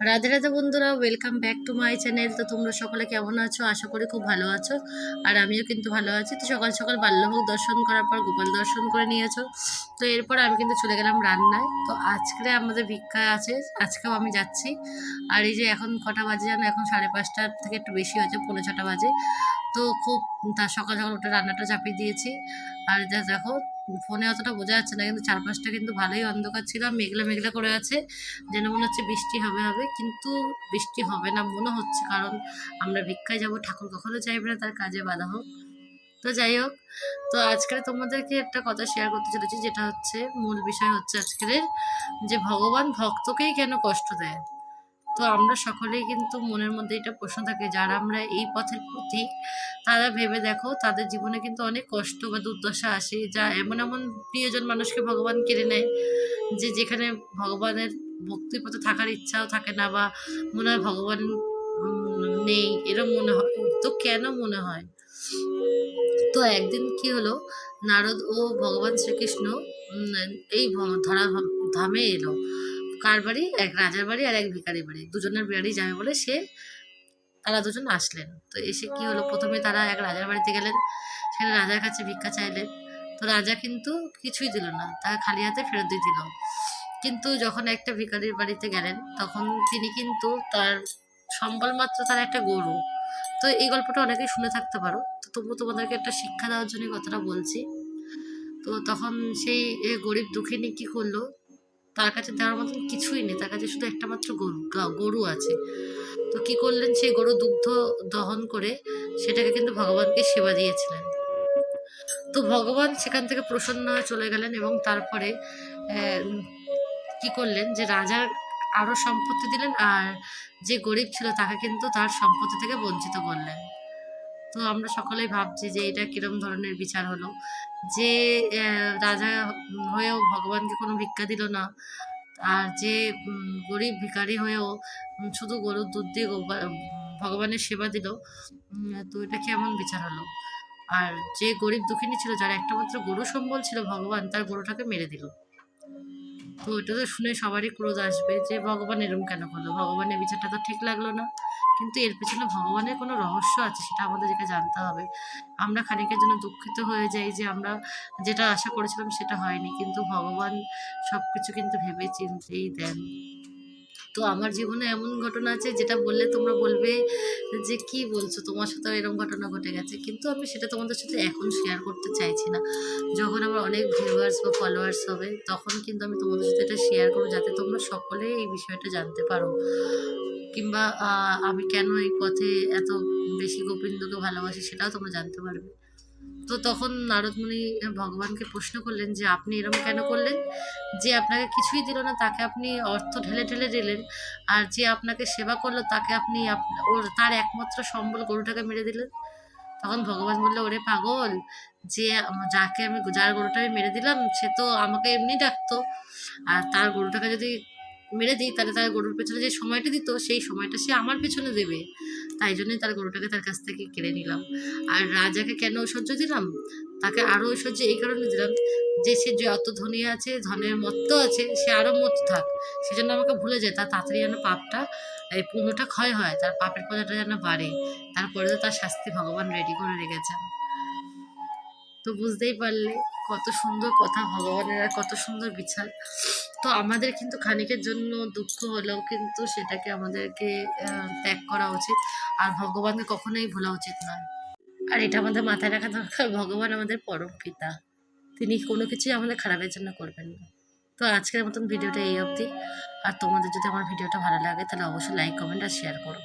রাধে রাধে বন্ধুরা welcome back to my channel তো তোমরা সকলে কেমন আছো? আশা করি খুব ভালো আছো। আর আমিও কিন্তু ভালো আছি। তো সকাল সকাল বাল্যভোগ দর্শন করার পর গোপাল দর্শন করে নিয়েছো। তো এরপর আমি কিন্তু চলে গেলাম রান্নায়। তো আজকে আমাদের ভিক্ষা আছে। আজকেও আমি যাচ্ছি। আর এই যে এখন কটা বাজে জানো? এখন সাড়ে পাঁচটার থেকে একটু বেশি হয়েছে, পৌনে ছটা বাজে। তো খুব তার সকাল সকাল ওটা রান্নাটা চাপিয়ে দিয়েছি। আর যা দেখো ফোনে অতটা বোঝা যাচ্ছে না, কিন্তু চারপাশটা কিন্তু ভালোই অন্ধকার ছিল মেঘলা মেঘলা করে আছে, যেন মনে হচ্ছে বৃষ্টি হবে হবে, কিন্তু বৃষ্টি হবে না মনে হচ্ছে, কারণ আমরা ভিক্ষায় যাব, ঠাকুর কখনো চাইবে না, তার কাজে বাধা হোক। তো যাই হোক, তো আজকে তোমাদেরকে একটা কথা শেয়ার করতে চলেছি, যেটা হচ্ছে মূল বিষয় হচ্ছে আজকের যে ভগবান ভক্তকেই কেন কষ্ট দেয়? তো আমরা সকলেই কিন্তু মনের মধ্যে এটা প্রশ্ন থাকে, যারা আমরা এই পথের প্রতি তারা ভেবে দেখো তাদের জীবনে কিন্তু অনেক কষ্ট বা দুর্দশা আসে। যা এমন এমন প্রিয়জন মানুষকে ভগবান কেড়ে নেয় যে যেখানে ভগবানের ভক্তির পথে থাকার ইচ্ছাও থাকে না বা মনে হয় ভগবান নেই, এরম মনে হয়। তো কেন মনে হয়? তো একদিন কি হলো, নারদ ও ভগবান শ্রীকৃষ্ণ এই ধরা ধামে এলো। কার বাড়ি? এক রাজার বাড়ি আর এক ভিখারির বাড়ি। দুজনের বাড়ি যাবে বলে সে, তারা দুজন আসলেন। তো এসে কি হলো? প্রথমে তারা এক রাজার বাড়িতে গেলেন। সেখানে রাজার কাছে ভিক্ষা চাইলেন। তো রাজা কিন্তু কিছুই দিল না। তাকে খালি হাতে ফেরত দিয়ে দিল। কিন্তু যখন একটা ভিখারির বাড়িতে গেলেন, তখন তিনি কিন্তু তার সম্বল মাত্র তার একটা গরু। তো এই গল্পটা অনেকেই শুনে থাকতে পারো। তো তবু তোমাদেরকে একটা শিক্ষা দেওয়ার জন্য কথাটা বলছি। তো তখন সেই গরিব দুঃখিনী কি করল? তার কাছে দেওয়ার মতন কিছুই নেই। তার কাছে শুধু একটা মাত্র গরু গরু আছে। তো কি করলেন সেই গরু দুগ্ধ দহন করে সেটাকে কিন্তু ভগবানকে সেবা দিয়েছিলেন। তো ভগবান সেখান থেকে প্রসন্ন হয়ে চলে গেলেন এবং তারপরে কি করলেন যে রাজার আরও সম্পত্তি দিলেন আর যে গরিব ছিল তাকে কিন্তু তার সম্পত্তি থেকে বঞ্চিত করলেন। তো আমরা সকলেই ভাবছি যে এটা কিরম ধরনের বিচার হলো? যে রাজা হয়েও ভগবানকে কোনো ভিক্ষা দিল না, আর যে গরিব ভিখারি হয়েও শুধু গরুর দুধ দিয়ে ভগবানের সেবা দিল তো এটা কেমন বিচার হলো? আর যে গরিব দুঃখিনী ছিল, যার একটা মাত্র গরু সম্বল ছিল ভগবান, তার গরুটাকে মেরে দিল। তো ওইটা তো শুনে সবারই ক্রোধ আসবে যে ভগবান এরম কেন করল? ভগবানের বিচারটা তো ঠিক লাগল না। কিন্তু এর পেছনে ভগবানের কোনো রহস্য আছে সেটা আমাদেরকে জানতে হবে। আমরা খানিকের জন্য দুঃখিত হয়ে যাই যে আমরা যেটা আশা করেছিলাম সেটা হয়নি। কিন্তু ভগবান সব কিছু কিন্তু ভেবে চিন্তেই দেন। তো আমার জীবনে এমন ঘটনা আছে যেটা বললে তোমরা বলবে যে কি বলছো? তোমার সাথেও এরকম ঘটনা ঘটে গেছে। কিন্তু আমি সেটা তোমাদের সাথে এখন শেয়ার করতে চাইছি না। যখন আমার অনেক ভিউয়ার্স বা ফলোয়ার্স হবে, তখন কিন্তু আমি তোমাদের সাথে এটা শেয়ার করব যাতে তোমরা সকলে এই বিষয়টা জানতে পারো। কিংবা আমি কেন এই পথে এত বেশি গোবিন্দকে ভালোবাসি সেটাও তোমরা জানতে পারবে। তো তখন নারদমুনি ভগবানকে প্রশ্ন করলেন যে, আপনি এরকম কেন করলেন? যে আপনাকে কিছুই দিল না, তাকে আপনি অর্থ ঢেলে ঢেলে দিলেন, আর যে আপনাকে সেবা করল, তাকে আপনি ওর তার একমাত্র সম্বল গরুটাকে মেরে দিলেন? তখন ভগবান বলল, ওরে পাগল, যে যাকে আমি যার গরুটা আমি মেরে দিলাম, সে তো আমাকে এমনি ডাকতো। আর তার গরুটাকে যদি মেরে দিই, তাহলে তার গরুর পেছনে যে সময়টা দিত, সেই সময়টা সে আমার পেছনে দেবে। তাই জন্যই তার গরুটাকে তার কাছ থেকে কেড়ে নিলাম। আর রাজাকে কেন ঐশ্বর্য দিলাম? তাকে আরও ঐশ্বর্য এই কারণে দিলাম যে সে যত ধনী আছে, ধনের মত্ত আছে, সে আরও মত্ত থাক। সেজন্য আমাকে ভুলে যায়, তার তাড়াতাড়ি যেন পাপটা, এই পুণ্যটা ক্ষয় হয়, তার পাপের পয়সাটা যেন বাড়ে। তারপরে তো তার শাস্তি ভগবান রেডি করে রেখেছেন। তো বুঝতেই পারলে কত সুন্দর কথা ভগবানের আর কত সুন্দর বিচার। তো আমাদের কিন্তু খানিকের জন্য দুঃখ হলেও কিন্তু সেটাকে আমাদেরকে ত্যাগ করা উচিত। আর ভগবানকে কখনোই ভোলা উচিত নয়। আর এটা আমাদের মাথায় রাখা দরকার, ভগবান আমাদের পরম পিতা। তিনি কোনো কিছুই আমাদের খারাপের জন্য করবেন না। তো আজকের মতন ভিডিওটা এই অবধি। আর তোমাদের যদি আমার ভিডিওটা ভালো লাগে, তাহলে অবশ্যই লাইক কমেন্ট আর শেয়ার করো।